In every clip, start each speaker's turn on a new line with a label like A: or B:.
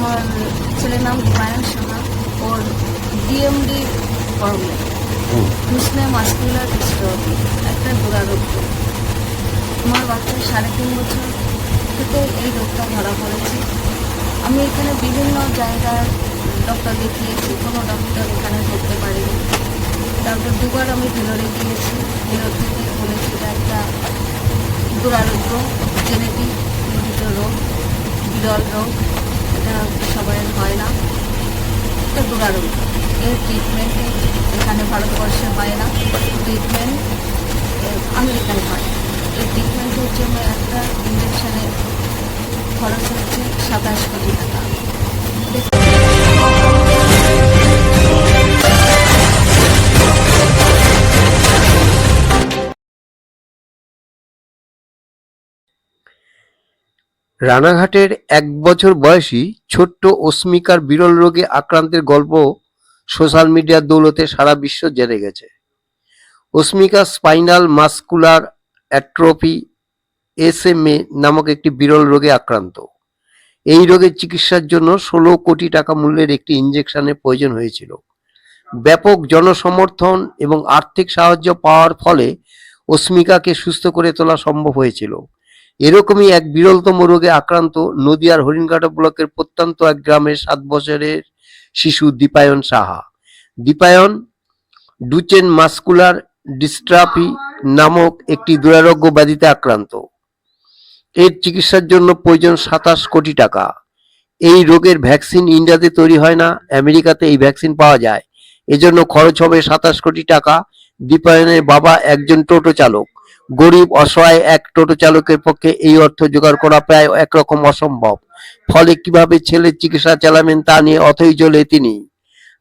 A: আমার ছেলের নাম দীপায়ন সাহা। ওর ডিএমডি প্রবলেম মিসনে মাস্কুলার ডিস্ট্রফি একটা দুরারোগ্য। আমার বাচ্চার সাড়ে তিন বছর থেকে এই রোগটা ধরা পড়েছে। আমি এখানে বিভিন্ন জায়গায় ডক্টর দেখিয়েছি। কোনো ডক্টর এখানে ধরতে পারেনি। তারপর দুবার আমি ভেলোরে গিয়েছি। ভেলোর থেকে বলেছি এটা একটা দুরারোগ্য জেনেটিক জনিত রোগ বিরল রোগ। এটা সবাই হয় না। এটা দুরারোগ্য এর ট্রিটমেন্ট এখানে ভারতবর্ষে হয় না। ট্রিটমেন্ট আমেরিকায় হয়। এই ট্রিটমেন্টের জন্য একটা ইঞ্জেকশনের খরচ হচ্ছে সাতাশ কোটি টাকা।
B: রানাঘাটের এক বছর বয়সী ছোট্ট অস্মিকার বিরল রোগে আক্রান্তের গল্প সোশ্যাল মিডিয়ার দৌলতে সারা বিশ্ব জেনে গেছে। Asmika spinal muscular atrophy SMA নামক একটি বিরল রোগে আক্রান্ত। এই রোগের চিকিৎসার জন্য ষোলো কোটি টাকা মূল্যের একটি ইঞ্জেকশনের প্রয়োজন হয়েছিল। ব্যাপক জনসমর্থন এবং আর্থিক সাহায্য পাওয়ার ফলে অস্মিকাকে সুস্থ করে তোলা সম্ভব হয়েছিল। এরকমই এক বিরলতম রোগে আক্রান্ত নদিয়ার হরিণঘাটা ব্লকের প্রত্যন্ত এক গ্রামের সাত বছরের শিশু Dipayan Saha. Dipayan Duchenne muscular dystrophy নামক একটি দুরারোগ্য ব্যাধিতে আক্রান্ত। এর চিকিৎসার জন্য প্রয়োজন সাতাশ কোটি টাকা। এই রোগের ভ্যাকসিন ইন্ডিয়াতে তৈরি হয় না, আমেরিকাতে এই ভ্যাকসিন পাওয়া যায়। এজন্য খরচ হবে সাতাশ কোটি টাকা। দীপায়নের বাবা একজন টোটো চালক। গরিব, অসহায় এক টোটো চালকের পক্ষে এই অর্থ জোগাড় করা প্রায় একরকম অসম্ভব। ফলে কীভাবে ছেলের চিকিৎসা চালাবেন তা নিয়ে অথই চলে তিনি।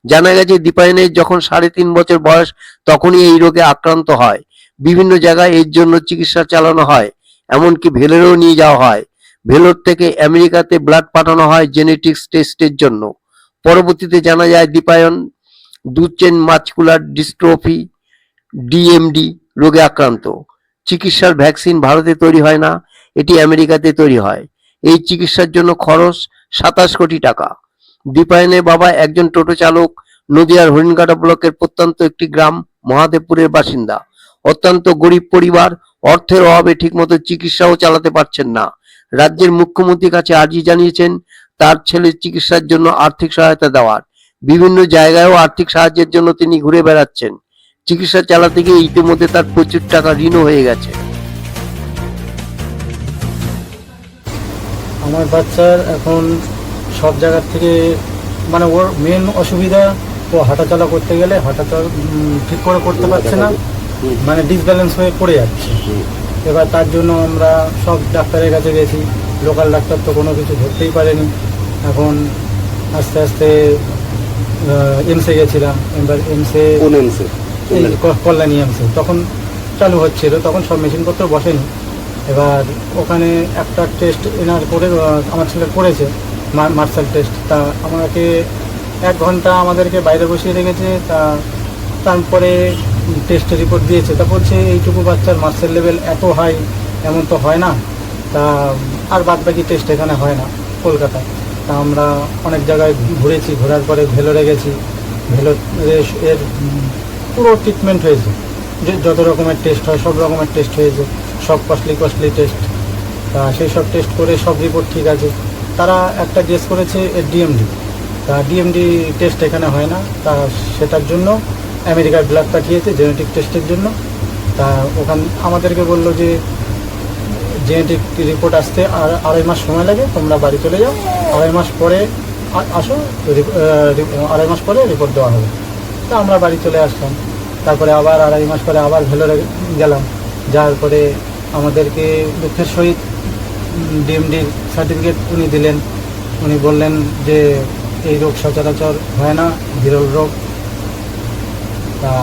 B: জানা গেছে, দীপায়নের যখন সাড়ে তিন বছর বয়স, তখনই এই রোগে আক্রান্ত হয়। বিভিন্ন জায়গায় এর জন্য চিকিৎসা চালানো হয়, এমনকি ভেলোরেও নিয়ে যাওয়া হয়। ভেলোর থেকে আমেরিকাতে ব্লাড পাঠানো হয় জেনেটিক্স টেস্টের জন্য। পরবর্তীতে জানা যায়, Dipayan Duchenne muscular dystrophy, DMD রোগে আক্রান্ত। চিকিৎসার ভ্যাকসিন ভারতে তৈরি হয় না, এটি আমেরিকাতে তৈরি হয়। এই চিকিৎসার জন্য খরচ সাতাশ কোটি টাকা। দীপায়নের বাবা একজন টোটো চালক, নদিয়ার হরিণঘাটা ব্লকের প্রত্যন্ত একটি গ্রাম, মহাদেবপুরের বাসিন্দা। অত্যন্ত গরিব পরিবার, অর্থের অভাবে ঠিকমতো চিকিৎসাও চালাতে পারছেন না। রাজ্যের মুখ্যমন্ত্রীর কাছে আর্জি জানিয়েছেন, তার ছেলের চিকিৎসার জন্য আর্থিক সহায়তা দেওয়ার। বিভিন্ন জায়গায়ও আর্থিক সাহায্যের জন্য তিনি ঘুরে বেড়াচ্ছেন। চিকিৎসা চালাতে গিয়ে ইতিমধ্যে তার প্রচুর টাকা ঋণও হয়ে গেছে।
C: আমার বাচ্চার এখন সব জায়গার থেকে মানে ওর মেন অসুবিধা ও হাঁটাচলা করতে গেলে হাঁটাচলা ঠিক করে করতে পারছে না মানে ডিসব্যালেন্স হয়ে পড়ে যাচ্ছে। এবার তার জন্য আমরা সব ডাক্তারের কাছে গেছি লোকাল ডাক্তার তো কোনো কিছু ধরতেই পারেনি। এখন আস্তে আস্তে এমসে গেছিলাম এবার এমসে
D: কোন এমসে
C: কল্যাণী। এমসে তখন চালু হচ্ছিল তখন সব মেশিনপত্র বসেনি। এবার ওখানে একটা টেস্ট এনার করে আমার ছেলে করেছে মার্শাল টেস্ট তা আমাকে এক ঘণ্টা আমাদেরকে বাইরে বসিয়ে রেখেছে তা তারপরে টেস্টের রিপোর্ট দিয়েছে। তা বলছে এইটুকু বাচ্চার মার্শাল লেভেল এত হাই এমন তো হয় না। তা আর বাদ বাকি টেস্ট এখানে হয় না কলকাতায়। তা আমরা অনেক জায়গায় ঘুরেছি ঘোরার পরে ভেলোরে গেছি। ভেলোরে এর পুরো ট্রিটমেন্ট হয়েছে। যে যত রকমের টেস্ট হয়, সব রকমের টেস্ট হয়েছে। সব কস্টলি কস্টলি টেস্ট তা সেই সব টেস্ট করে সব রিপোর্ট ঠিক আছে। তারা একটা গেস করেছে ডিএমডি তা ডিএমডি টেস্ট এখানে হয় না। তা সেটার জন্য আমেরিকার ব্লাড পাঠিয়েছে জেনেটিক টেস্টের জন্য। তা ওখান, আমাদেরকে বলল যে জেনেটিক রিপোর্ট আসতে আর আড়াই মাস সময় লাগে, তোমরা বাড়ি চলে যাও। আড়াই মাস পরে আসো আড়াই মাস পরে রিপোর্ট দেওয়া হবে। তা আমরা বাড়ি চলে আসলাম। তারপরে আবার আড়াই মাস পরে আবার ভেলোরে গেলাম। যাওয়ার পরে আমাদেরকে দুঃখের সহিত ডিএমডির সার্টিফিকেট উনি দিলেন। উনি বললেন যে, এই রোগ সচরাচর হয় না, বিরল রোগ। তা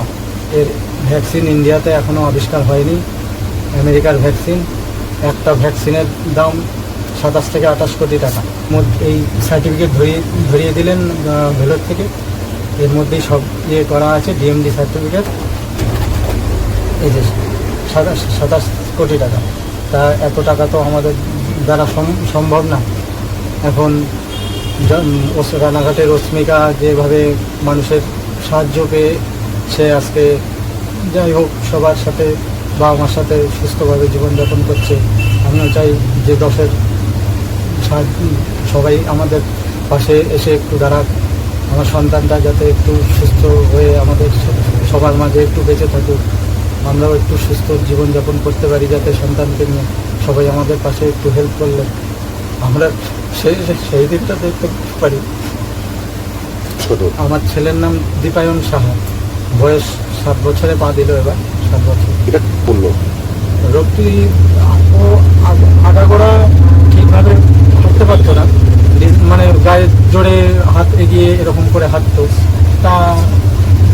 C: এর ভ্যাকসিন ইন্ডিয়াতে এখনও আবিষ্কার হয়নি। আমেরিকার ভ্যাকসিন। একটা ভ্যাকসিনের দাম সাতাশ থেকে আঠাশ কোটি টাকা। এই সার্টিফিকেট ধরিয়ে ধরিয়ে দিলেন ভেলোর থেকে। এর মধ্যেই সব ইয়ে করা আছে ডিএমডি সার্টিফিকেট এই যে সাতাশ সাতাশ কোটি টাকা। তা এত টাকা তো আমাদের দ্বারা সম- সম্ভব না। এখন রানাঘাটের রশ্মিকা যেভাবে মানুষের সাহায্য পেয়ে সে আজকে যাই হোক, সবার সাথে বাবা মার সাথে সুস্থভাবে জীবনযাপন করছে। আমিও চাই যে দশের সবাই আমাদের পাশে এসে একটু দাঁড়াক। আমার সন্তানটা যাতে একটু সুস্থ হয়ে আমাদের সবার মাঝে একটু বেঁচে থাকুক। আমরাও একটু সুস্থ জীবনযাপন করতে পারি যাতে সন্তানকে নিয়ে সবাই আমাদের পাশে একটু হেল্প করলে। আমরা সেই সেই দিকটা দেখতে পারি। আমার ছেলের নাম দীপায়ন সাহা। বয়স সাত বছরে পা দিল এবার সাত বছর।
D: এটা করল
C: রোগটি আগাগোড়া ঠিকভাবে হাঁটতে পারতো না। মানে গায়ে জোরে হাত এগিয়ে এরকম করে হাঁটতো, তা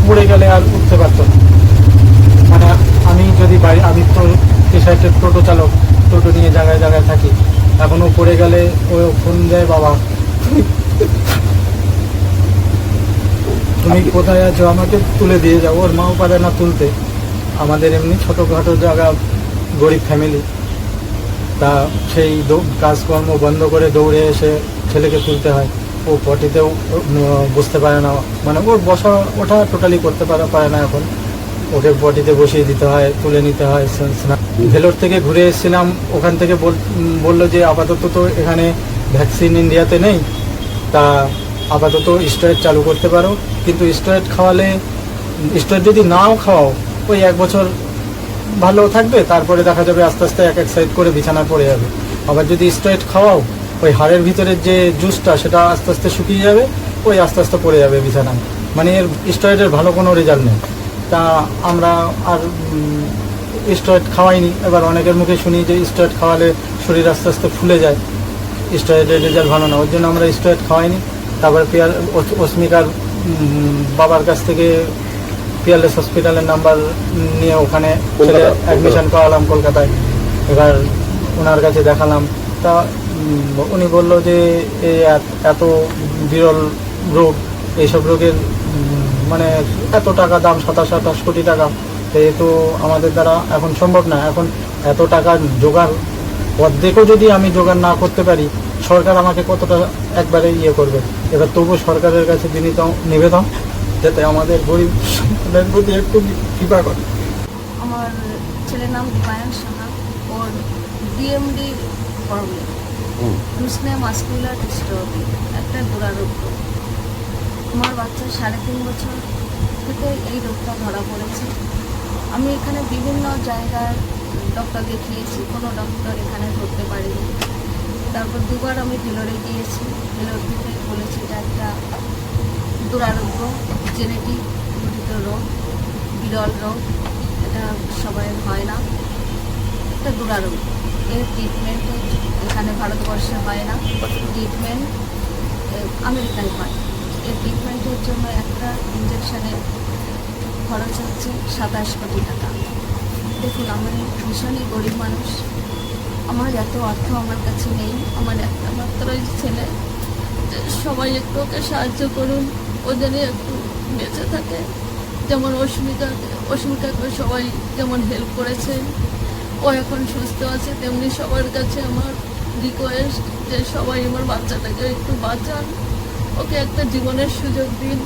C: পড়ে গেলে আর উঠতে পারতো না। মানে আমি যদি বাড়ি, আমি তো পেশাইটের টোটো চালক, টোটো নিয়ে জায়গায় জায়গায় থাকি এখনও পড়ে গেলে ও ফোন দেয়, বাবা। তুমি কোথায় আছো? আমাকে তুলে দিয়ে যাও। ওর মাও পারে না তুলতে। আমাদের এমনি ছোটোখাটো জায়গা, গরিব ফ্যামিলি তা সেই কাজকর্ম বন্ধ করে দৌড়ে এসে ছেলেকে তুলতে হয়। ও পটিতেও বসতে পারে না। মানে ওর বসা, ওঠা টোটালি করতে পারে পারে না এখন। ওকে পটিতে বসিয়ে দিতে হয়, তুলে নিতে হয় ভেলোর থেকে ঘুরে এসেছিলাম। ওখান থেকে বল- বলল যে আপাতত তো এখানে ভ্যাকসিন ইন্ডিয়াতে নেই। তা আপাতত স্টেরয়েড চালু করতে পারো। কিন্তু স্টেরয়েড খাওয়ালে স্টেরয়েড যদি নাও খাওয়াও, ওই এক বছর ভালো থাকবে, তারপরে দেখা যাবে আস্তে আস্তে এক এক সাইড করে বিছানা পড়ে যাবে। আবার যদি স্টেরয়েড খাওয়াও, ওই হাড়ের ভিতরের যে জুসটা সেটা আস্তে আস্তে শুকিয়ে যাবে, ওই আস্তে আস্তে পড়ে যাবে বিছানায়। মানে এর স্টেরয়েডের ভালো কোনো রেজাল্ট নেই। তা আমরা আর স্টেরয়েড খাওয়াইনি। এবার অনেকের মুখে শুনি যে স্টেরয়েড খাওয়ালে শরীর আস্তে আস্তে ফুলে যায়। স্টেরয়েডের রেজাল্ট ভালো না। ওর জন্য আমরা স্টেরয়েড খাওয়াইনি। তারপরে পিয়ার, অস- অস্মিকার বাবার কাছ থেকে পিয়ারলেস হসপিটালের নাম্বার নিয়ে ওখানে অ্যাডমিশন করালাম কলকাতায়। এবার ওনার কাছে দেখালাম। তা উনি বলল যে এত- বিরল রোগ এইসব রোগের মানে এত টাকা দাম সাতাশ আঠাশ কোটি টাকা তো আমাদের দ্বারা এখন সম্ভব না। এখন এত টাকা জোগাড় অর্ধেকও যদি আমি জোগাড় না করতে পারি সরকার আমাকে কতটা একবারে ইয়ে করবে? এবার তবু সরকারের কাছে বিনীত নিবেদন। যাতে আমাদের গরিব সন্তানের প্রতি একটু কৃপা করে।
A: আমার ছেলের নাম দীপায়ন সাহা। ওর DMD problem. Duchenne muscular dystrophy একটা দুরারোগ্য। আমার বাচ্চা সাড়ে তিন বছর থেকে এই রোগটা ধরা পড়েছে। আমি এখানে বিভিন্ন জায়গার ডক্টর দেখিয়েছি। কোনো ডক্টর এখানে ধরতে পারেনি। তারপর দুবার আমি ভেলোরে গিয়েছি। ভেলোর থেকে বলেছি এটা একটা দুরারোগ্য জেনেটিক গঠিত রোগ, বিরল রোগ, এটা সবাই হয় না। একটা দুরারোগ্য এর ট্রিটমেন্ট এখানে ভারতবর্ষে হয় না। ট্রিটমেন্ট আমেরিকায় হয়। এর ট্রিটমেন্টের জন্য একটা ইঞ্জেকশনের খরচ হচ্ছে সাতাশ কোটি টাকা। দেখুন, আমি ভীষণই গরিব মানুষ। আমার এত অর্থ আমার কাছে নেই। আমার একটা মাত্রই ছেলে। সবাই একটু ওকে সাহায্য করুন। ও একটু বেঁচে থাকে। যেমন অস্মিকাকে অস্মিকাকে সবাই যেমন হেল্প করেছে, ও এখন সুস্থ আছে, তেমনি সবার কাছে আমার রিকোয়েস্ট যে সবাই আমার বাচ্চাটাকে একটু বাঁচান। ওকে একটা জীবনের সুযোগ দিন।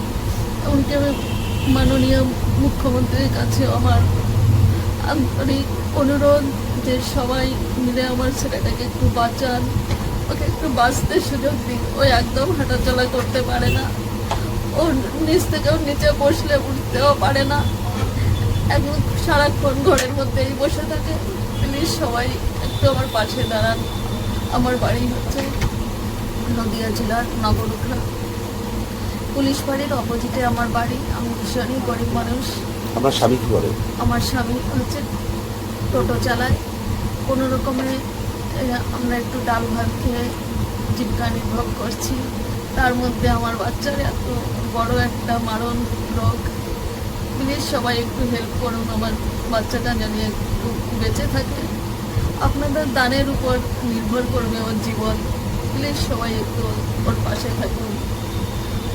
A: এমনকি আমি মাননীয় মুখ্যমন্ত্রীর কাছে আমার আন্তরিক অনুরোধ যে সবাই মিলে আমার ছেলেটাকে একটু বাঁচান। ওকে একটু বাঁচতে সুযোগ দিন। ও একদম হাঁটাচলা করতে পারে না। ও নিচ থেকেও নিচে বসলে উঠতেও পারে না। এখন সারাক্ষণ ঘরের মধ্যেই বসে থাকে। প্লিজ সবাই একটু আমার পাশে দাঁড়ান। আমার বাড়ি হচ্ছে নদিয়া জেলার নগরুখা। পুলিশ বাড়ির অপোজিটে আমার বাড়ি। আমি ভীষণই গরিব মানুষ।
D: আপনার স্বামী কি করে?
A: আমার স্বামী হচ্ছে টোটো চালায়। কোনো রকমে আমরা একটু ডাল ভাত খেয়ে জীবিকা নির্বাহ করছি। তার মধ্যে আমার বাচ্চার এত বড় একটা মারণ রোগ। প্লিজ সবাই একটু হেল্প করুন আমার বাচ্চাটা যেন একটু বেঁচে থাকে। আপনাদের দানের উপর নির্ভর করবে ওর জীবন। প্লিজ সবাই একটু ওর পাশে থাকুন।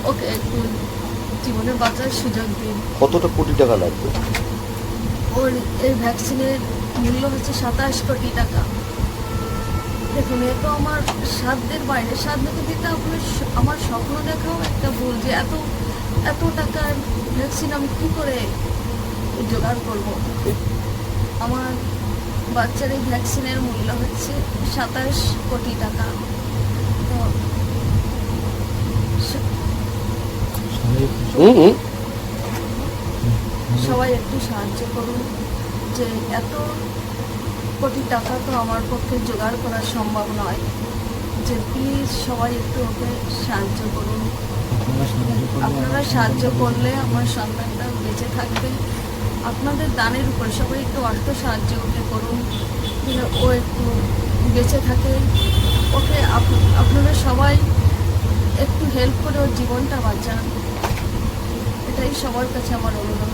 A: ওকে একটু জীবনে বাঁচার সুযোগ দিন।
D: কতটা কোটি টাকা লাগবে?
A: ওর এই ভ্যাকসিনের মূল্য হচ্ছে সাতাশ কোটি টাকা। দেখুন এ তো আমার সাধ্যের বাইরে। সাধ্য তো দিতে আপনার আমার স্বপ্ন দেখাও একটা ভুল যে এত এত টাকার ভ্যাকসিন আমি কী করে জোগাড় করব? আমার বাচ্চার এই ভ্যাকসিনের মূল্য হচ্ছে সাতাশ কোটি টাকা। তো সবাই একটু সাহায্য করুন যে এত কোটি টাকা তো আমার পক্ষে জোগাড় করা সম্ভব নয়। যে প্লিজ সবাই একটু ওকে সাহায্য করুন। আপনারা সাহায্য করলে আমার সন্তানটা বেঁচে থাকবে। আপনাদের দানের উপর সবাই একটু অর্থ সাহায্য ওকে করুন। ও একটু বেঁচে থাকে। ওকে আপ- আপনারা সবাই একটু হেল্প করে ওর জীবনটা বাঁচান। এটাই সবার কাছে আমার অনুরোধ।